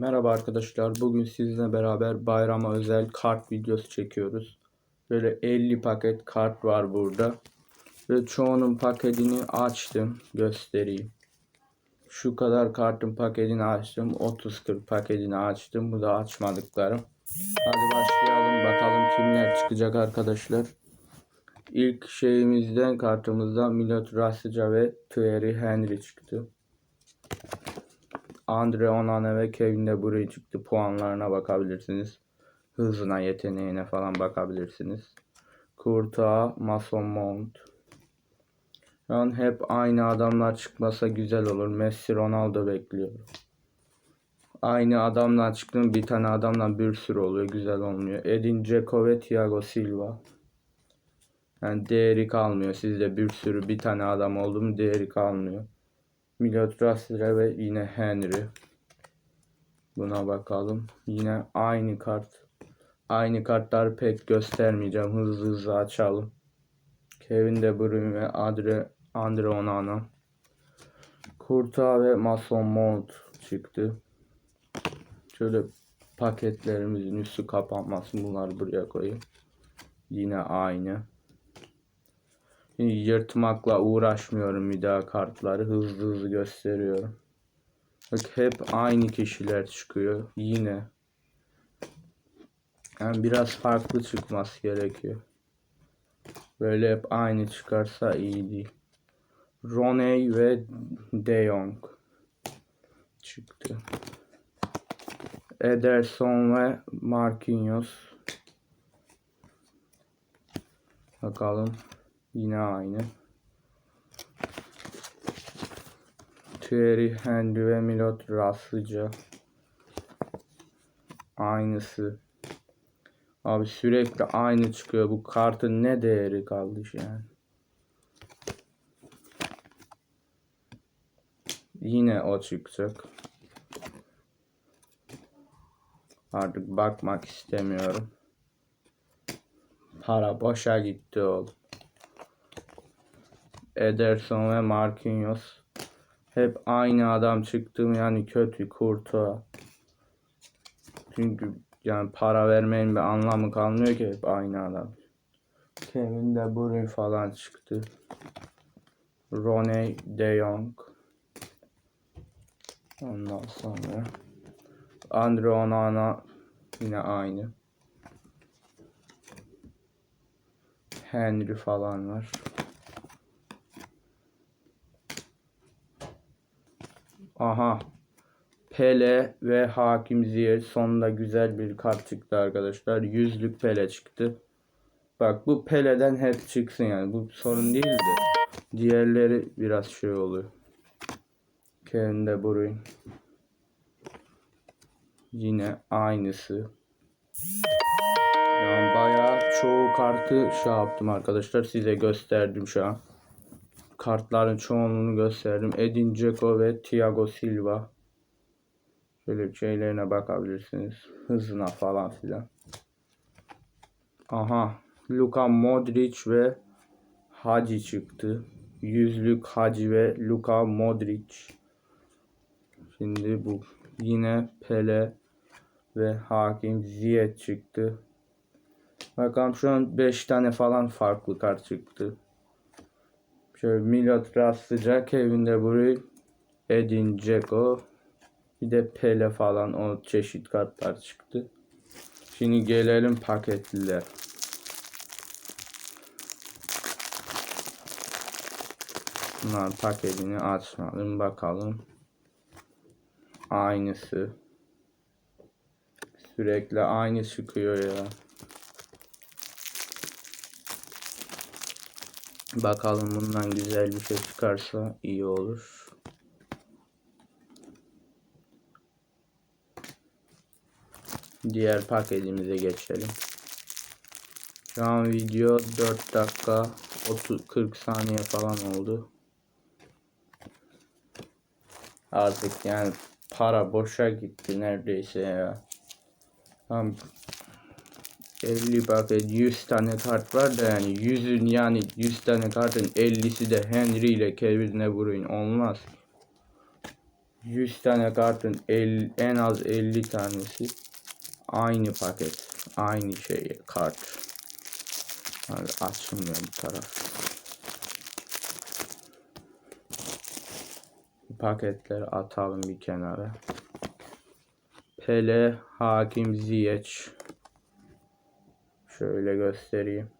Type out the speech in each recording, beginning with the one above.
Merhaba arkadaşlar. Bugün sizinle beraber bayrama özel kart videosu çekiyoruz. Böyle 50 paket kart var burada. Ve çoğunun paketini açtım. Göstereyim. Şu kadar kartın paketini açtım. 30-40 paketini açtım. Bu da açmadıklarım. Hadi başlayalım. Bakalım kimler çıkacak arkadaşlar. İlk şeyimizden kartımızdan Milot Rasıca ve Thierry Henry çıktı. Andre Onana ve Kevin De Bruyne çıktı. Puanlarına bakabilirsiniz. Hızına, yeteneğine falan bakabilirsiniz. Courtois, Mason Mount. An hep aynı adamlar çıkmasa güzel olur. Messi, Ronaldo bekliyorum. Aynı adamdan çıktım bir tane adamdan bir sürü oluyor. Güzel olmuyor. Edin Dzeko ve Thiago Silva. Yani değeri kalmıyor. Sizde bir sürü bir tane adam oldu mu değeri kalmıyor. Milot Rasile ve yine Henry. Buna bakalım. Yine aynı kart. Aynı kartları pek göstermeyeceğim. Hızlı hızlı açalım. Kevin De Bruyne ve Andre, Andre Onana. Kurta ve Mason Mount çıktı. Şöyle paketlerimizin üstü kapanmasın. Bunları buraya koyayım. Yine aynı. Yırtmakla uğraşmıyorum bir kartları. Hızlı hızlı gösteriyorum. Bak hep aynı kişiler çıkıyor. Yine. Yani biraz farklı çıkması gerekiyor. Böyle hep aynı çıkarsa iyi değil. Roney ve De Jong çıktı. Ederson ve Marquinhos. Bakalım. Yine aynı. Thierry Henry ve Milot Raslıca. Aynısı. Abi sürekli aynı çıkıyor. Bu kartın ne değeri kaldı yani. Yine o çıkacak. Artık bakmak istemiyorum. Para boşa gitti oğlum. Ederson ve Marquinhos. Hep aynı adam çıktım yani kötü kurtu. Çünkü yani para vermeyin bir anlamı kalmıyor ki hep aynı adam. Kevin De Bruyne falan çıktı. Roney De Jong. Ondan sonra Andre Onana yine aynı. Henry falan var. Aha. Pele ve Hakim Ziyech sonunda güzel bir kart çıktı arkadaşlar. Yüzlük Pele çıktı. Bak bu Pele'den hep çıksın yani. Bu sorun değil de. Diğerleri biraz şey oluyor. Kevin De Bruyne. Yine aynısı. Yani bayağı çoğu kartı şey yaptım arkadaşlar. Size gösterdim şu an kartların çoğunluğunu gösterdim. Edin Dzeko ve Thiago Silva. Şöyle şeylerine bakabilirsiniz. Hızına falan filan. Aha. Luka Modric ve Hacı çıktı. Yüzlük Hacı ve Luka Modric. Şimdi bu yine Pele ve Hakim Ziyech çıktı. Bakalım şu an 5 tane falan farklı kart çıktı. Şöyle Milot rastlayacak. Kevin De Bruyne, Edin Dzeko, bir de Pele falan o çeşit kartlar çıktı. Şimdi gelelim paketliler. Bunlar paketini açmadım bakalım. Aynısı. Sürekli aynı çıkıyor ya. Bakalım bundan güzel bir şey çıkarsa iyi olur. Diğer paketimize geçelim. Şu an video 4 dakika 30 40 saniye falan oldu. Artık yani para boşa gitti neredeyse ya. Tam 50 paket 100 tane kart var da yani 100'ün yani 100 tane kartın 50'si de Henry ile Kevin Bruyne olmaz. 100 tane kartın el- en az 50 tanesi aynı paket. Aynı şey kart. Hadi açılmıyor bu taraf. Paketleri atalım bir kenara. Pele, Hakim Ziyech. Şöyle göstereyim.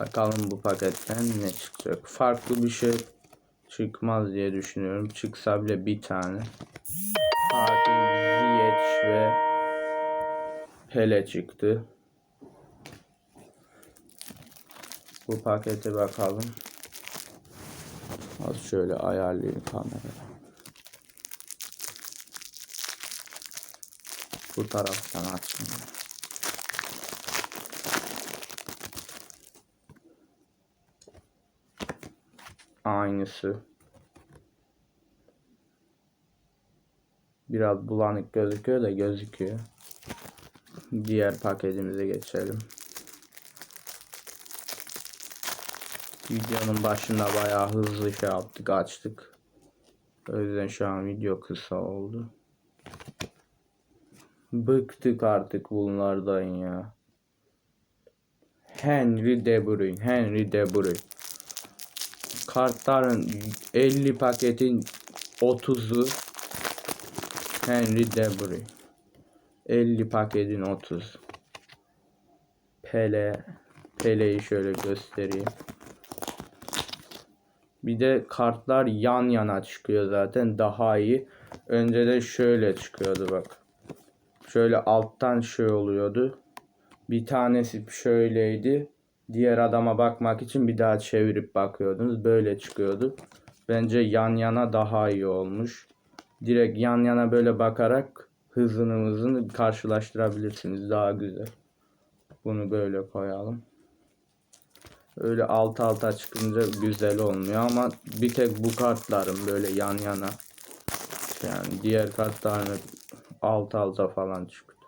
Bakalım bu paketten ne çıkacak. Farklı bir şey çıkmaz diye düşünüyorum. Çıksa bile bir tane. Hakim Ziyech ve Pele çıktı. Bu pakete bakalım. Az şöyle ayarlayayım kamerayı. Bu taraftan açayım. Aynısı. Biraz bulanık gözüküyor da gözüküyor. Diğer paketimize geçelim. Videonun başında bayağı hızlı şey yaptık açtık. O yüzden şu an video kısa oldu. Bıktık artık bunlardan ya. Henry De Bruyne, Henry De Bruyne. Kartların 50 paketin 30'u Henry De Bruyne. 50 paketin 30. Pele. Pele'yi şöyle göstereyim. Bir de kartlar yan yana çıkıyor zaten daha iyi. Önce de şöyle çıkıyordu bak. Şöyle alttan şey oluyordu. Bir tanesi şöyleydi. Diğer adama bakmak için bir daha çevirip bakıyordunuz. Böyle çıkıyordu. Bence yan yana daha iyi olmuş. Direkt yan yana böyle bakarak hızını hızını karşılaştırabilirsiniz. Daha güzel. Bunu böyle koyalım. Öyle alt alta çıkınca güzel olmuyor ama bir tek bu kartların böyle yan yana yani diğer kartların alt alta falan çıktı.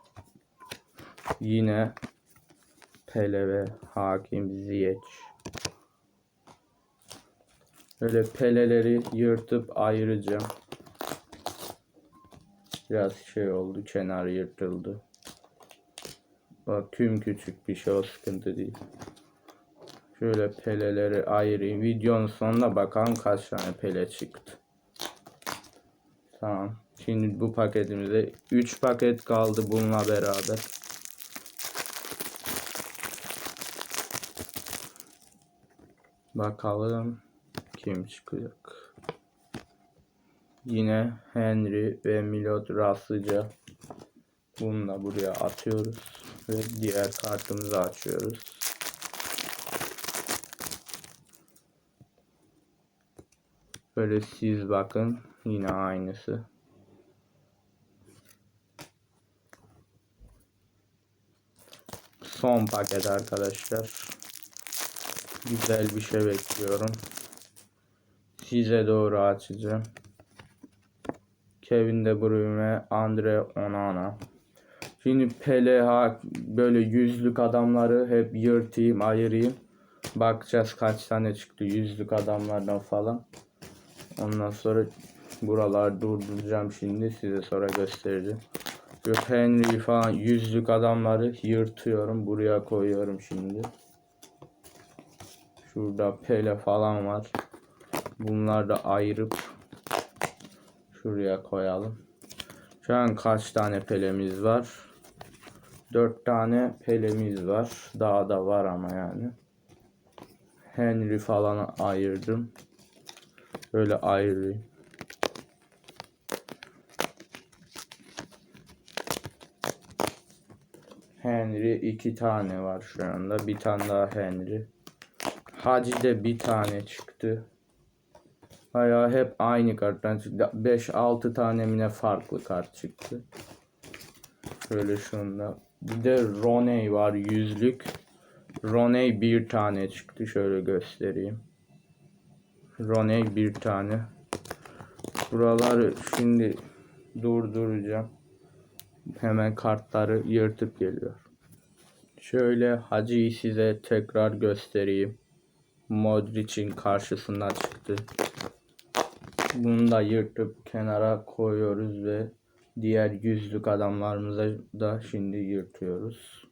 Yine Pele ve Hakim Ziyech. Böyle peleleri yırtıp ayıracağım. Biraz şey oldu. Kenar yırtıldı. Bak tüm küçük bir şey o sıkıntı değil. Şöyle peleleri ayırayım. Videonun sonuna bakalım kaç tane pele çıktı. Tamam. Şimdi bu paketimizde 3 paket kaldı bununla beraber. Bakalım kim çıkacak. Yine Henry ve Milot rastlıca bunu buraya atıyoruz ve diğer kartımızı açıyoruz. Böyle siz bakın yine aynısı. Son paket arkadaşlar. Güzel bir şey bekliyorum. Size doğru açacağım. Kevin De Bruyne Andre Onana. Şimdi Pele böyle yüzlük adamları hep yırtayım ayırayım. Bakacağız kaç tane çıktı yüzlük adamlardan falan. Ondan sonra buralar durduracağım şimdi size sonra göstereceğim. Şu Henry falan yüzlük adamları yırtıyorum buraya koyuyorum şimdi. Şurada Pele falan var. Bunlar da ayırıp şuraya koyalım. Şu an kaç tane Pele'miz var? 4 tane Pele'miz var. Daha da var ama yani. Henry falan ayırdım. Böyle ayırayım. Henry iki tane var şu anda. Bir tane daha Henry. Hacı'de bir tane çıktı. Bayağı hep aynı karttan çıktı. 5-6 tane mine farklı kart çıktı. Şöyle şunda. Bir de Roney var yüzlük. Roney bir tane çıktı. Şöyle göstereyim. Roney bir tane. Buraları şimdi durduracağım. Hemen kartları yırtıp geliyor. Şöyle Hacı'yı size tekrar göstereyim. Modric'in karşısına çıktı. Bunu da yırtıp kenara koyuyoruz ve diğer yüzlük adamlarımıza da şimdi yırtıyoruz.